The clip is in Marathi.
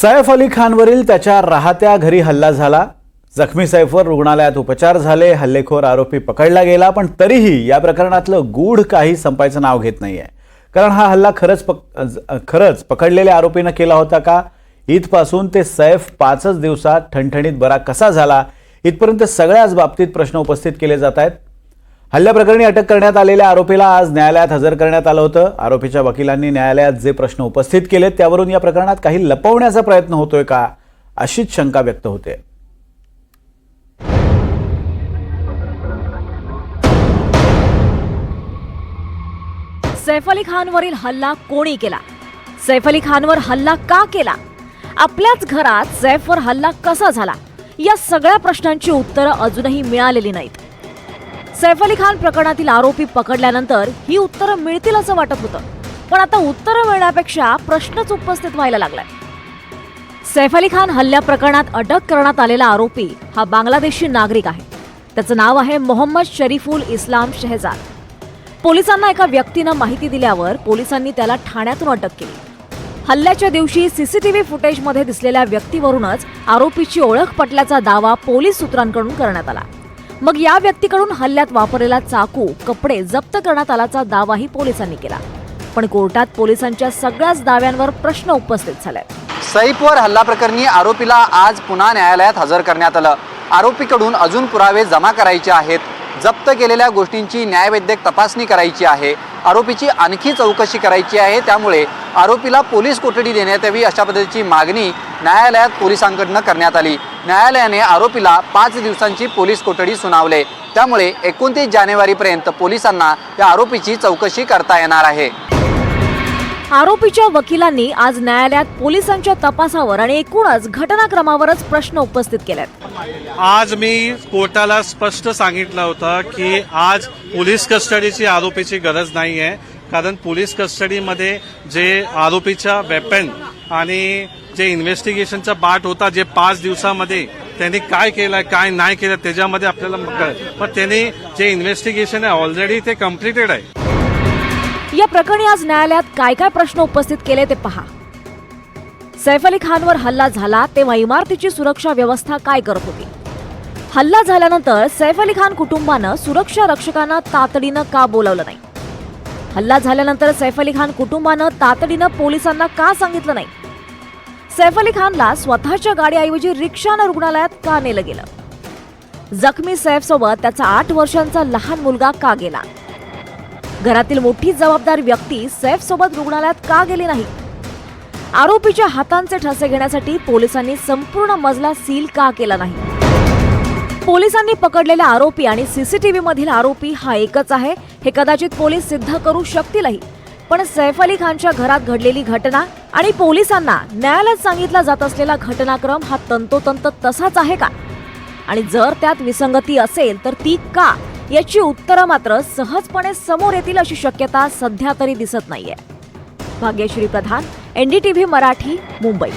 सैफ अली खानवरील त्याच्या राहत्या घरी हल्ला झाला. जखमी सैफवर रुग्णालयात उपचार झाले. हल्लेखोर आरोपी पकडला गेला पण तरीही या प्रकरणातलं गूढ काही संपायचं नाव घेत नाही आहे कारण हा हल्ला खरंच पक खरंच पकडलेल्या आरोपीनं केला होता का? इथपासून ते सैफ पाचच दिवसात ठणठणीत बरा कसा झाला? इथपर्यंत सगळ्याच बाबतीत प्रश्न उपस्थित केले जात आहेत. हल्ल्याप्रकरणी अटक करण्यात आलेल्या आरोपीला आज न्यायालयात हजर करण्यात आलं होतं. आरोपीच्या वकिलांनी न्यायालयात जे प्रश्न उपस्थित केलेत त्यावरून या प्रकरणात काही लपवण्याचा प्रयत्न होतोय का अशीच शंका व्यक्त होते. सैफ अली खानवरील हल्ला कोणी केला? सैफ अली खानवर हल्ला का केला? आपल्याच घरात सैफवर हल्ला कसा झाला? या सगळ्या प्रश्नांची उत्तरं अजूनही मिळालेली नाहीत. सैफ अली खान प्रकरणातील आरोपी पकडल्यानंतर ही उत्तरं मिळतील असं वाटत होतं. पण आता उत्तरं मिळण्यापेक्षा प्रश्नच उपस्थित व्हायला लागलाय. सैफ अली खान हल्ल्या प्रकरणात अटक करण्यात आलेला आरोपी हा बांगलादेशी नागरिक आहे. त्याचं नाव आहे मोहम्मद शरीफुल इस्लाम शहजाद. पोलिसांना एका व्यक्तीनं माहिती दिल्यावर पोलिसांनी त्याला ठाण्यातून अटक केली. हल्ल्याच्या दिवशी सीसीटीव्ही फुटेजमध्ये दिसलेल्या व्यक्तीवरूनच आरोपीची ओळख पटल्याचा दावा पोलीस सूत्रांकडून करण्यात आला. मग या व्यक्तीकडून हल्ल्यात वापरलेला चाकू कपडे जप्त करण्यात आल्याचा दावाही पोलिसांनी केला. पण कोर्टात पोलिसांच्या सगळ्याच दाव्यांवर प्रश्न उपस्थित झाले. सईपवर हल्ला प्रकरणी आरोपीला आज पुन्हा न्यायालयात हजर करण्यात आलं. आरोपीकडून अजून पुरावे जमा करायचे आहेत. जप्त केलेल्या गोष्टींची न्यायवैद्यक तपासणी करायची आहे. आरोपीची आणखी चौकशी करायची आहे. त्यामुळे आरोपीला पोलीस कोठडी देण्यात यावी अशा पद्धतीची मागणी न्यायालयात पोलिसांकडनं करण्यात आली. न्यायालयाने आरोपीला पाच दिवसांची पोलीस कोठडी सुनावले. त्यामुळे एकोणतीस जानेवारीपर्यंत पोलिसांना या आरोपीची चौकशी करता येणार आहे. आरोपीच्या वकिलांनी आज न्यायालयात पोलिसांच्या तपासावर आणि एकूणच घटनाक्रमावरच प्रश्न उपस्थित केलेत. आज मी कोर्टाला स्पष्ट सांगितलं होतं की आज पोलीस कस्टडीची आरोपीची गरज नाही आहे कारण पोलीस कस्टडीमध्ये जे आरोपीच्या वेपन आणि जे इन्व्हेस्टिगेशनचा बाट होता जे पाच दिवसामध्ये त्यांनी काय केलं काय नाही केलं त्याच्यामध्ये आपल्याला कळेल. पण त्यांनी जे इन्व्हेस्टिगेशन आहे ऑलरेडी ते कम्प्लिटेड आहे. या प्रकरणी आज न्यायालयात काय काय प्रश्न उपस्थित केले ते पहा. सैफ अली खानवर हल्ला झाला तेव्हा इमारतीची सुरक्षा व्यवस्था काय करत होती? हल्ला झाल्यानंतर सैफ अली खान कुटुंबानं सुरक्षा रक्षकांना तातडीनं का बोलावलं नाही? हल्ला झाल्यानंतर सैफ अली खान कुटुंबानं तातडीनं पोलिसांना का सांगितलं नाही? सैफ अली खानला स्वतःच्या गाडीऐवजी रिक्षानं रुग्णालयात का नेलं गेलं? जखमी सैफ सोबत त्याचा आठ वर्षांचा लहान मुलगा का गेला? घरातील मोठी जबाबदार व्यक्ती सैफ सोबत रुग्णालयात का गेली नाही? आरोपीच्या हातांचे ठसे घेण्यासाठी पोलिसांनी संपूर्ण मजला सील का केला नाही? पोलिसांनी पकडलेला आरोपी आणि सीसीटीव्ही मधील आरोपी हा एकच आहे. हे कदाचित पोलीस सिद्ध करू शकतीलही. पण सैफ अली खानच्या घरात घडलेली घटना आणि पोलिसांना न्यायालयात सांगितला जात असलेला घटनाक्रम हा तंतोतंत तसाच आहे का? आणि जर त्यात विसंगती असेल तर ती का? याची उत्तरं मात्र सहजपणे समोर येतील अशी शक्यता सध्या तरी दिसत नाहीये. भाग्यश्री प्रधान एनडीटीव्ही मराठी मुंबई.